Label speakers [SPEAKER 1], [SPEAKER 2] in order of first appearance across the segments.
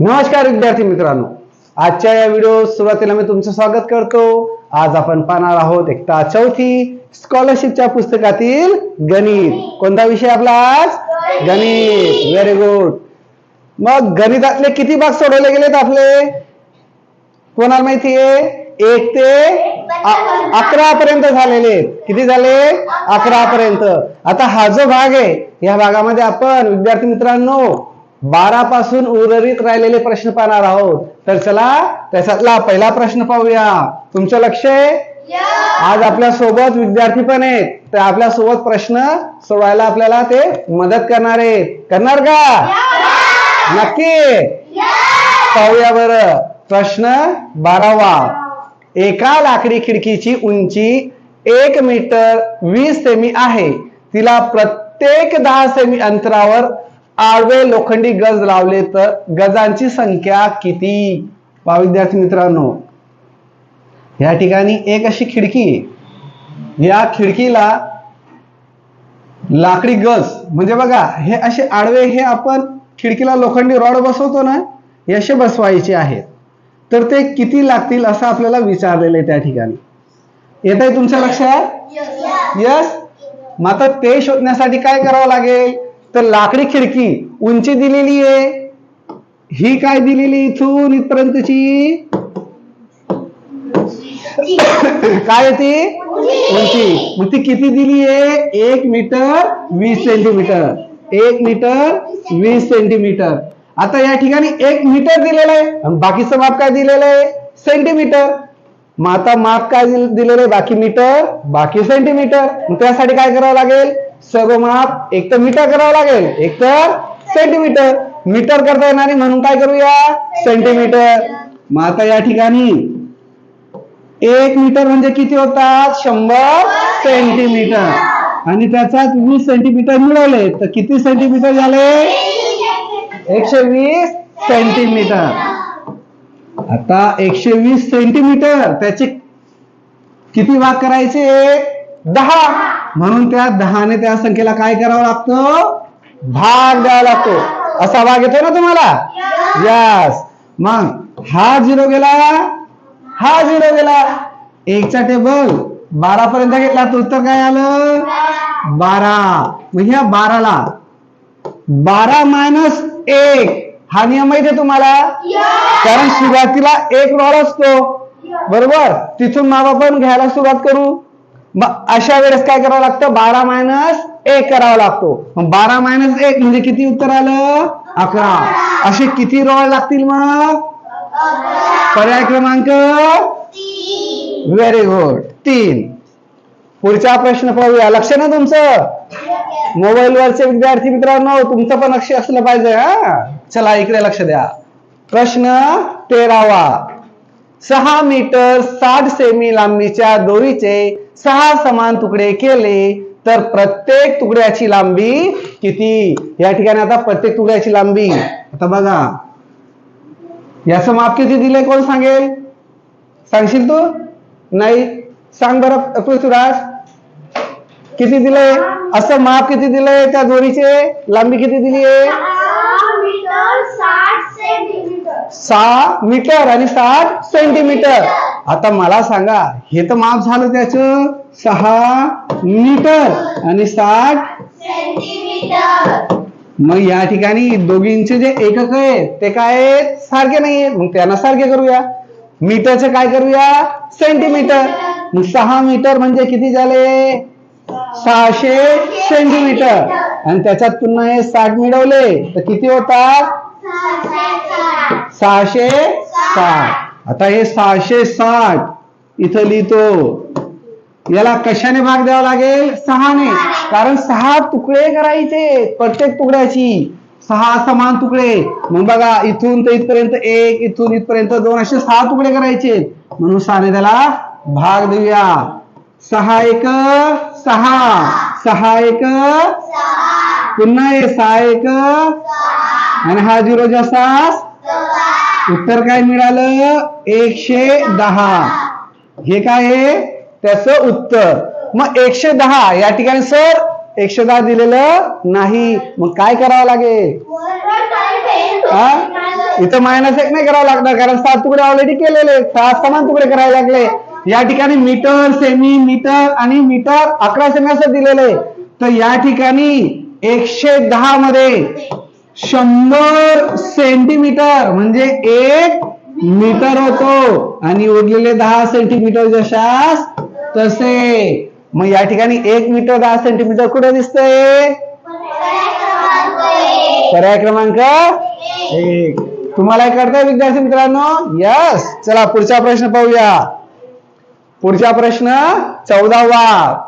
[SPEAKER 1] नमस्कार विद्यार्थी मित्रांनो. आजच्या या व्हिडिओ सुरुवातीला मी तुमचं स्वागत करतो. आज आपण पाहणार आहोत एकता चौथी स्कॉलरशिपच्या पुस्तकातील गणित. कोणता विषय आपला आज? गणित. व्हेरी गुड मग गणितातले किती भाग सोडवले गेलेत आपले? कोणाला माहिती आहे? एक ते अकरा पर्यंत झालेले किती झाले? अकरा पर्यंत. आता हा जो भाग आहे या भागामध्ये आपण विद्यार्थी मित्रांनो बारा पासून उर्वरित राहिलेले प्रश्न पाहणार आहोत. तर चला त्याच्यातला पहिला प्रश्न पाहूया. तुमचं लक्ष आहे? आज आपल्यासोबत विद्यार्थी पण आहेत. तर आपल्यासोबत प्रश्न सोडवायला आपल्याला ते मदत करणार आहेत. करणार का? नक्की? पाहूया बर. प्रश्न बारावा. एका लाकडी खिडकीची उंची एक मीटर वीस सेमी आहे. तिला प्रत्येक दहा सेमी अंतरावर आडवे लोखंडी गज लावले तर गजांची संख्या किती? पहा विद्यार्थी मित्रांनो या ठिकाणी एक अशी खिडकी या खिडकीला लाकडी गज म्हणजे बघा हे असे आडवे हे आपण खिडकीला लोखंडी रॉड बसवतो ना असे बसवायचे आहेत. तर ते किती लागतील असं आपल्याला विचारलेलं आहे त्या ठिकाणी. येत आहे तुमच्या लक्षात? यस मग आता ते शोधण्यासाठी काय करावं लागेल? तर लाकडी खिडकी उंची दिलेली आहे. ही काय दिलेली इथून इथपर्यंतची? काय आहे ती? उंची. मग ती किती दिली आहे? एक मीटर वीस सेंटीमीटर. एक मीटर वीस सेंटीमीटर. आता या ठिकाणी एक मीटर दिलेलं आहे. बाकीचं माप काय दिलेलं आहे? सेंटीमीटर. मग आता माप काय दिलेलं आहे? बाकी मीटर बाकी सेंटीमीटर. मग त्यासाठी काय करावं लागेल? सर्व माप एक तर मीटर करावं लागेल एक तर सेंटीमीटर मीटर करता येणार नाही म्हणून काय करूया? सेंटीमीटर मग आता या ठिकाणी एक मीटर म्हणजे किती होतात? शंभर सेंटीमीटर आणि त्याच्यात वीस सेंटीमीटर मिळवले तर किती सेंटीमीटर झाले? एकशे वीस सेंटीमीटर आता एकशे वीस सेंटीमीटर त्याचे किती भाग करायचे? दहा. म्हणून त्या दहाने त्या संख्येला काय करावं लागतं? भाग द्यावा लागतो. असा भाग येतो ना तुम्हाला? यस मग हा झिरो गेला. हा झिरो गेला. एकचा टेबल बारा पर्यंत घेतला तर उत्तर काय आलं? बारा. मग ह्या बाराला बारा मायनस एक. हा नियम माहिती आहे तुम्हाला? कारण सुरुवातीला एक रॉड असतो. बरोबर? तिथून माप आपण घ्यायला सुरुवात करू. मग अशा वेळेस काय करावं लागतं? बारा मायनस एक करावा लागतो. मग बारा मायनस एक म्हणजे किती उत्तर आलं? अकरा. असे किती रॉड लागतील मग? पर्याय क्रमांक व्हेरी गुड तीन. पुढचा प्रश्न पाहूया. लक्ष ना तुमचं? मोबाईल वरचे विद्यार्थी मित्रांनो तुमचं पण लक्ष असलं पाहिजे हा? चला इकडे लक्ष द्या. प्रश्न तेरावा. सहा मीटर साठ सेमी लांबीच्या दोरीचे सहा समान तुकडे केले तर प्रत्येक तुकड्याची लांबी किती? या ठिकाणी आता प्रत्येक तुकड्याची लांबी. आता बघा. याचं माप किती दिले कोण सांगेल? सांगशील तू? नाही? सांग बरं पृथ्वीराज. किती दिले असं माप किती दिलंय त्या दोरीचे लांबी किती दिली आहे सहा मीटर आणि साठ सेंटीमीटर. आता मला सांगा हे तर माप झालं त्याच. सहा मीटर आणि साठ मग या ठिकाणी दोघींचे जे एकक आहे ते काय आहेत? सारखे नाही आहेत. मग त्यांना सारखे करूया. मीटरचे काय करूया? सेंटीमीटर. मग सहा मीटर म्हणजे किती झाले? सहाशे सेंटीमीटर. आणि त्याच्यात पुन्हा हे साठ मिळवले तर किती होतात? सहाशे साठ. आता हे सहाशे साठ इथं लिहितो. याला कशाने भाग द्यावा लागेल? सहाने. कारण सहा तुकडे करायचे प्रत्येक तुकड्याची. सहा समान तुकडे. मग बघा इथून ते इथपर्यंत एक इथून इथपर्यंत दोन असे सहा तुकडे करायचे म्हणून सहाने त्याला भाग देऊया. सहा एक सहा. सहा एक पुन्हा सहा एक. आणि हा झिरो जास्त उत्तर काय मिळालं? एकशे दहा. हे काय आहे? त्याचं उत्तर. मग एकशे दहा या ठिकाणी सर एकशे दहा दिलेलं नाही. मग काय करावं लागेल? हा? इथं मायनस एक नाही करावं लागणार कारण सात तुकडे ऑलरेडी केलेले सहा समान तुकडे करायला लागले. या ठिकाणी मीटर सेमी मीटर आणि मीटर अकरा सेमी असं दिलेले तर या ठिकाणी एकशे दहा मध्ये शंभर सेंटीमीटर म्हणजे एक मीटर होतो. आणि उरलेले दहा सेंटीमीटर जशास तसे. मग या ठिकाणी एक मीटर दहा सेंटीमीटर कुठे दिसतंय? पर्याय क्रमांक एक. तुम्हाला हे कळतंय विद्यार्थी मित्रांनो? यस चला पुढचा प्रश्न पाहूया. पुढचा प्रश्न चौदावा.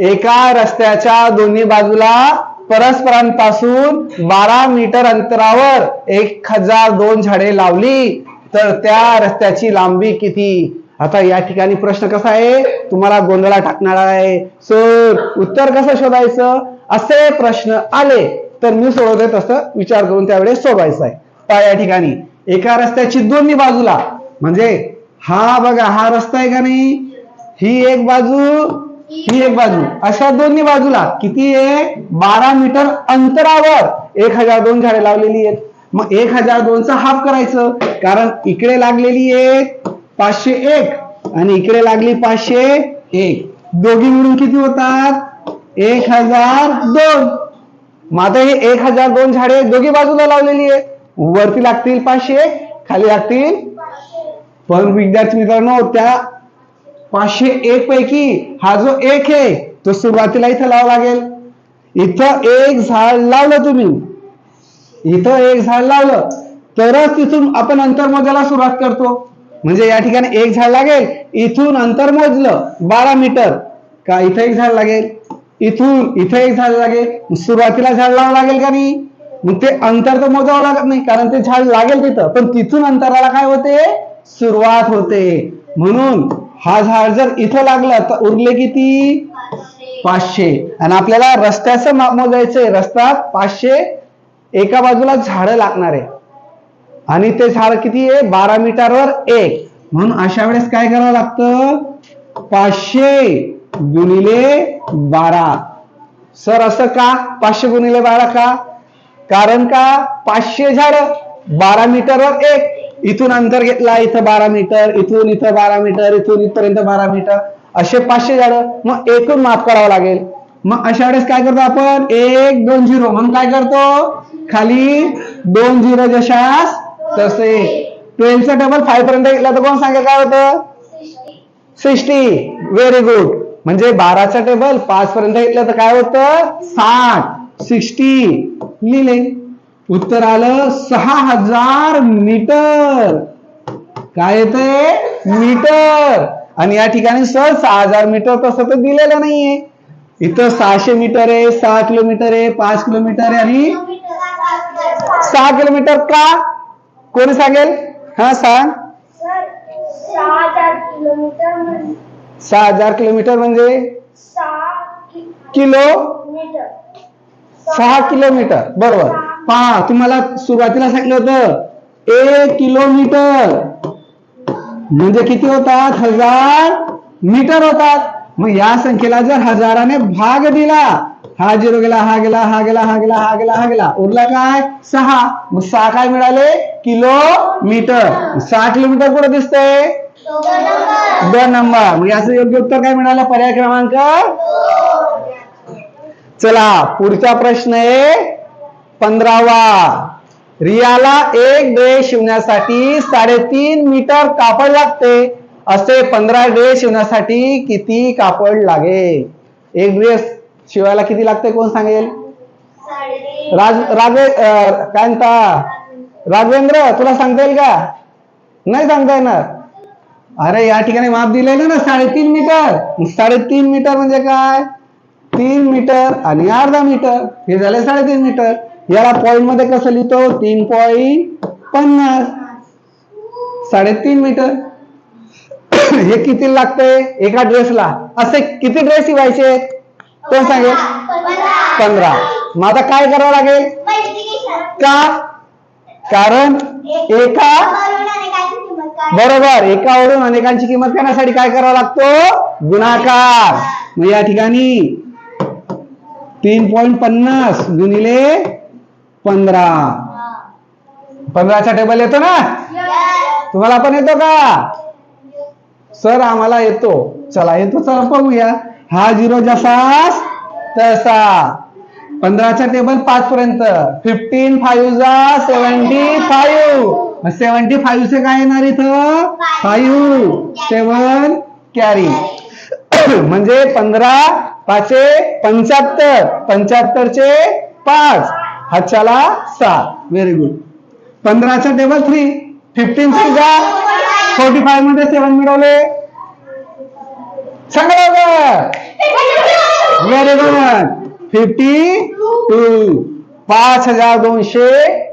[SPEAKER 1] एका रस्त्याच्या दोन्ही बाजूला परस्परांपासून बारा मीटर अंतरावर एक हजार दोन झाडे लावली. तर त्या रस्त्याची लांबी किती? आता या ठिकाणी प्रश्न कसा आहे? तुम्हाला गोंधळा टाकणार आहे. सर उत्तर कसं शोधायचं? असे प्रश्न आले तर मी सोडवते तसं विचार करून त्यावेळेस सोडवायचं आहे. पहा या ठिकाणी. एका रस्त्याची दोन्ही बाजूला म्हणजे हा बघा हा रस्ता आहे का नाही? ही एक बाजू ही एक बाजू. अशा दोन्ही बाजूला किती आहे? बारा मीटर अंतरावर एक हजार दोन झाडे लावलेली आहेत. मग एक हजार दोनचा हाफ करायचं. कारण इकडे लागलेली आहे पाचशे एक आणि इकडे लागली पाचशे एक. दोघी मिळून किती होतात? एक हजार दोन. मग आता हे एक हजार दोन झाडे दोघी बाजूला लावलेली आहेत. वरती लागतील पाचशे खाली लागतील पण विद्यार्थी मित्रांनो त्या पाचशे एक पैकी हा जो एक आहे तो सुरुवातीला इथं लावा लागेल. इथं एक झाड लावलं तुम्ही. इथं एक झाड लावलं तरच तिथून आपण अंतर मोजायला सुरुवात करतो. म्हणजे या ठिकाणी एक झाड लागेल इथून अंतर मोजलं बारा मीटर. का इथं एक झाड लागेल? इथून इथं एक झाड लागेल. सुरुवातीला झाड लावावं लागेल का नाही? मग ते अंतर तर मोजावं लागत नाही कारण ते झाड लागेल तिथं. पण तिथून अंतराला काय होते? सुरुवात होते. म्हणून हा झाड जर इथं लागलं तर उरले किती? पाचशे. आणि आपल्याला रस्त्याचं माप मोजायचंय. रस्ता पाचशे एका बाजूला झाडं लागणार आहे. आणि ते झाड किती आहे? बारा मीटरवर एक. म्हणून अशा वेळेस काय करावं लागतं? पाचशे गुणिले बारा. सर असं का? पाचशे गुणिले बारा का? कारण का? पाचशे झाड बारा मीटरवर एक. इथून अंतर घेतला इथं बारा मीटर इथून इथं बारा मीटर इथून इथपर्यंत बारा मीटर असे पाचशे झाडं मग एकूण माफ करावं लागेल. मग अशा वेळेस काय करतो आपण? एक दोन झिरो म्हणून काय करतो? खाली दोन झिरो जशास तसे. ट्वेल्थचा टेबल फाईव्ह पर्यंत घेतला तर कोण सांगेल? काय होतं? सिक्स्टी व्हेरी गुड म्हणजे बाराचा टेबल पाच पर्यंत घेतलं तर काय होतं? साठ. सिक्स्टी लिहिले. उत्तर आलं सहा हजार मीटर. काय येतंय? मीटर. आणि या ठिकाणी सर सहा हजार मीटर तसं तर दिलेलं नाहीये. इथं सहाशे मीटर आहे सहा किलोमीटर आहे पाच किलोमीटर आहे आणि सहा किलोमीटर का? कोणी सांगेल? हा सांग.
[SPEAKER 2] सर सहा हजार किलोमीटर म्हणजे?
[SPEAKER 1] किलो? सहा किलोमीटर. बरोबर. पहा तुम्हाला सुरुवातीला सांगितलं होतं एक किलोमीटर. म्हणजे किती होतात? हजार मीटर होतात. मग या संख्येला जर हजाराने भाग दिला हा झिरो गेला हा गेला हा गेला हा गेला हा गेला हा गेला उरला काय? सहा. मग सहा काय मिळाले? किलोमीटर. सहा किलोमीटर कुठं दिसतंय? दोन नंबर. मग याचं योग्य उत्तर काय मिळालं? पर्याय क्रमांक? चला पुढचा प्रश्न आहे. पंधरावा. रियाला एक ड्रेस शिवण्यासाठी साडेतीन मीटर कापड लागते. असे पंधरा ड्रेस शिवण्यासाठी किती कापड लागेल? एक ड्रेस शिवायला किती लागते कोण सांगेल? राज राजे काय म्हणता? राघवेंद्र तुला सांगता येईल का? नाही सांगता येणार. अरे या ठिकाणी माप दिलेलं ना साडेतीन मीटर. साडेतीन मीटर म्हणजे काय? तीन मीटर आणि अर्धा मीटर. हे झाले साडेतीन मीटर. याला पॉईंटमध्ये कसं लिहितो? तीन पॉईंट पन्नास. साडेतीन मीटर हे किती लागतंय? एका ड्रेसला असे किती ड्रेस शिवायचे? कोण सांगेल. पंधरा. मग आता काय करावं लागेल? का? कारण एका बरोबर. एकावरून अनेकांची किंमत करण्यासाठी काय करावा लागतो? गुणाकार. मग या ठिकाणी तीन पॉईंट पन्नास गुणिले पंधरा. पंधराचा टेबल येतो ना? तुम्हाला पण येतो का? सर आम्हाला येतो. चला येतो चला पाहूया हा झिरो जसाच तसा. पंधराचा टेबल पाच पर्यंत. फिफ्टीन फाईव्ह जा सेव्हन्टी फाईव्ह सेव्हन्टी फाईव्हचे काय येणार इथं? फाईव्ह सेवन कॅरी म्हणजे पंधरा पाचे पंच्याहत्तर. पंच्याहत्तरचे पाच. हातच्याला सात. Very good पंधराचा table three fifteen three forty फाईव्हमध्ये seven मिळवले. सांगा व्हेरी गुड फिफ्टी टू पाच हजार दोनशे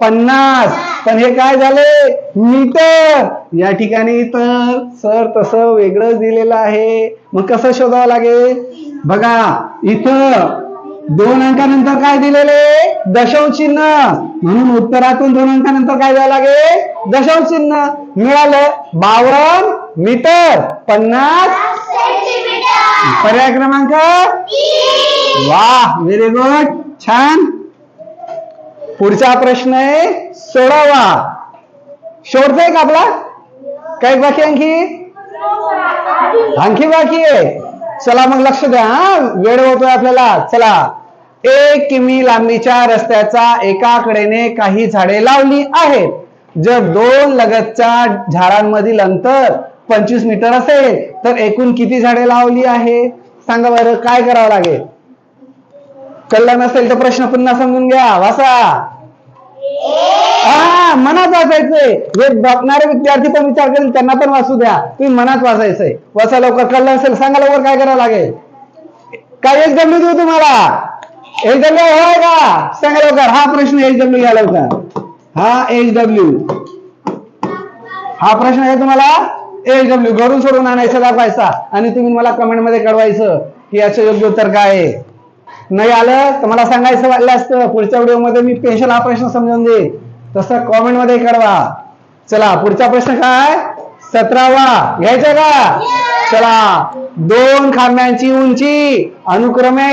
[SPEAKER 1] पन्नास. पण हे काय झाले? मीटर. या ठिकाणी तर सर तसं वेगळंच दिलेलं आहे. मग कसं शोधावं लागेल? बघा इथं दोन अंकानंतर काय दिलेले? दशांश चिन्ह. म्हणून उत्तरातून दोन अंकानंतर काय द्यावं लागेल? दशांश चिन्ह. मिळालं बावन्न मीटर. पन्नास पर्याय क्रमांक? वा व्हेरी गुड छान. पुढचा प्रश्न आहे सोळावा. शेवटचा का आपला? काय बाकी आणखी? आणखी बाकी आहे. चला मग लक्ष द्या हा? वेळ होतोय आपल्याला. चला. एक किमी लांबीच्या रस्त्याचा एका कडेने काही झाडे लावली आहेत. जर दोन लगतच्या झाडांमधील अंतर पंचवीस मीटर असेल तर एकूण किती झाडे लावली आहे? सांगा बरं काय करावं लागेल? कळलं नसेल तर प्रश्न पुन्हा समजून घ्या. वासा मनात वाचायचंय. जे बघणारे विद्यार्थी पण विचार करेल त्यांना पण वाचू द्या. तुम्ही मनात वाचायचंय. वाचा लवकर कळलं असेल सांगा लवकर काय करावं लागेल. काय एच डब्ल्यू देऊ तुम्हाला? एच डब्ल्यू होय का? सांगा लवकर. हा प्रश्न एच डब्ल्यू घ्या लवकर. हा एच डब्ल्यू हा प्रश्न आहे तुम्हाला एच डब्ल्यू घरून सोडून आणायचा दाखवायचा. आणि तुम्ही मला कमेंटमध्ये कळवायचं की याचं योग्य उत्तर काय आहे. नाही आलं तर मला सांगायचं वाटलं असतं. पुढच्या व्हिडिओमध्ये मी पेन्शन हा प्रश्न समजावून देईन. तसं कॉमेंटमध्ये कळवा. चला पुढचा प्रश्न काय? सतरावा. घ्यायचा का? चला. दोन खांब्यांची उंची अनुक्रमे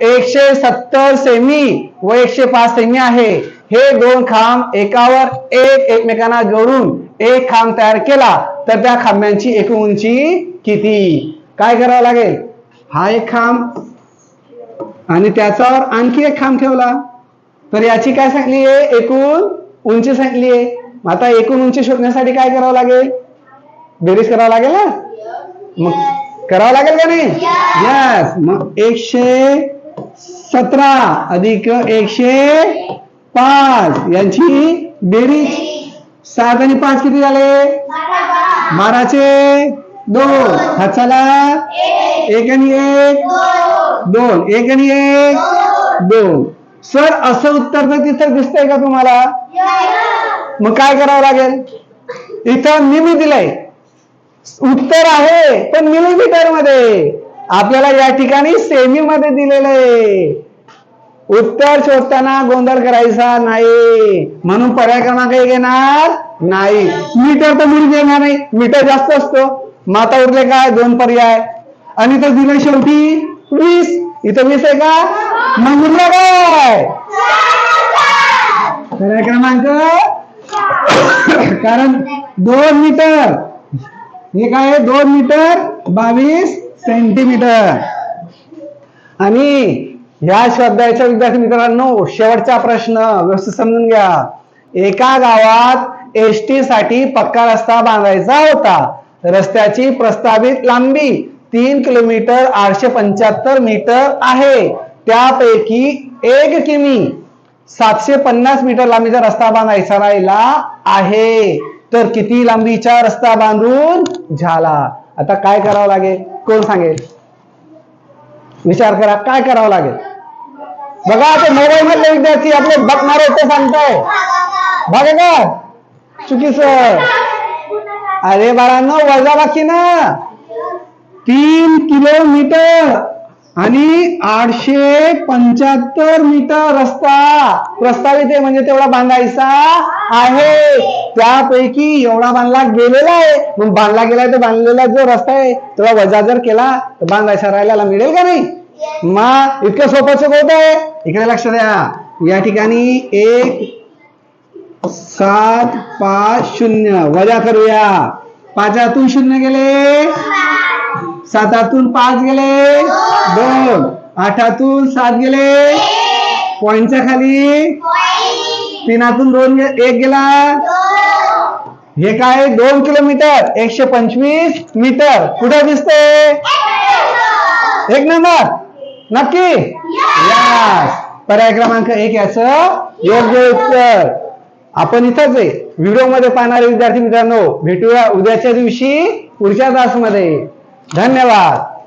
[SPEAKER 1] एकशे सत्तर सेमी व एकशे पाच सेमी आहे. हे दोन खांब एकावर एक एकमेकांना जोडून एक खांब तयार केला तर त्या खांब्यांची एकूण उंची किती? काय करावं लागेल? हा एक खांब आणि त्याच्यावर आणखी एक खांब ठेवला. तर याची काय सांगली आहे? एकूण उंची सांगली आहे मग आता एकूण उंची शोधण्यासाठी काय करावं लागेल? बेरीज करावं लागेल ना? मग करावं लागेल का नाही? यस मग एकशे सतरा अधिक एकशे पाच यांची बेरीज सात आणि पाच किती झाले? बाराचे दोन. हा चला एक आणि एक दोन. एक आणि एक दोन. सर असं उत्तर तर तिथं दिसतंय का तुम्हाला? मग काय करावं लागेल? इथं मिमी दिलंय. उत्तर आहे पण मिलीमीटरमध्ये आपल्याला या ठिकाणी सेमी मध्ये दिलेलं आहे. उत्तर शोधताना गोंधळ करायचा नाही. म्हणून पर्याय क्रमांक एक येणार नाही. मीटर तर मुली येणार नाही. मीटर जास्त असतो. माता उरले काय? दोन पर्याय. आणि इथं दिलं शेवटी वीस. इथं वीस आहे का? मग उरलं काय? पर्याय क्रमांक? कारण दोन मीटर. हे काय? आहे? दोन मीटर बावीस सेंटीमीटर. आणि ह्या शब्दाच्या विद्यार्थी मित्रांनो शेवटचा प्रश्न व्यवस्थित समजून घ्या. एका गावात एस टी साठी पक्का रस्ता बांधायचा होता. रस्त्याची प्रस्तावित लांबी तीन किलोमीटर आठशे पंच्याहत्तर मीटर आहे. त्यापैकी एक किमी सातशे पन्नास मीटर लांबीचा रस्ता बांधायचा राहिला आहे. तर किती लांबीचा रस्ता बांधून झाला? आता काय करावं लागेल? कोण सांगेल? विचार करा काय करावं लागेल? बघा ते मोबाईल मधले विद्यार्थी आपले बघणार ते सांगताय. बघा का चुकीच अरे बाळांना वजा बाकी ना. तीन किलोमीटर. आणि आठशे पंच्याहत्तर मीटर रस्ता. प्रस्तावित आहे म्हणजे तेवढा बांधायचा आहे. त्यापैकी एवढा बांधला गेलेला आहे. मग बांधला गेलाय तर बांधलेला जो रस्ता आहे तेवढा वजा जर केला तर बांधायचा राहिल्याला मिळेल का नाही? मग इतकं सोपं होत आहे. इकडे लक्ष द्या. या ठिकाणी एक सात पाच शून्य. वजा करूया. पाचातून शून्य गेले. सातातून पाच गेले. दोन. आठातून सात गेले. पॉइंटच्या खाली. तीनातून दोन एक गेला. हे काय? दोन किलोमीटर. एकशे पंचवीस मीटर. कुठे दिसते एक नंबर. नक्की? यास पर्याय क्रमांक एक याचं योग्य उत्तर. आपण इथंच आहे. व्हिडिओमध्ये पाहणारे विद्यार्थी मित्रांनो भेटूया उद्याच्या दिवशी पुढच्या तासमध्ये. धन्यवाद.